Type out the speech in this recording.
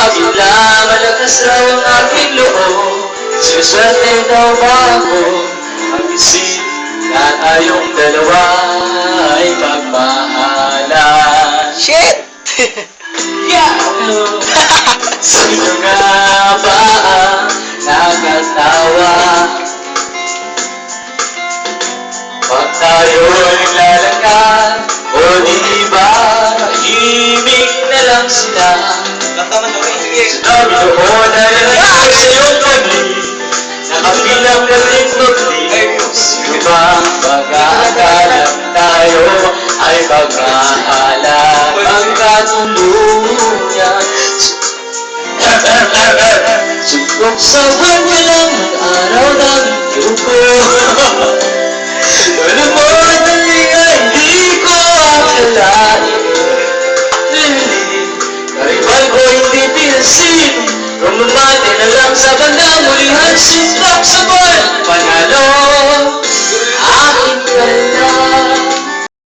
Tila malakas raw ang aking loob Sinuswerte daw ba ako Ang isip na tayong dalawa ay magmahalan Shit! Yeah! Sino nga ba ang nakatawa? Pag tayo'y naglalakad O di ba Tahimik na lang sila Kanta man daw rin. Sige. Doon na lalaki sa iyong tabi Nakapilang na rin magli Sino ba Mag-aakala tayo Ang katuluyan Subok sa walang araw Sabanda, Muli Hassan.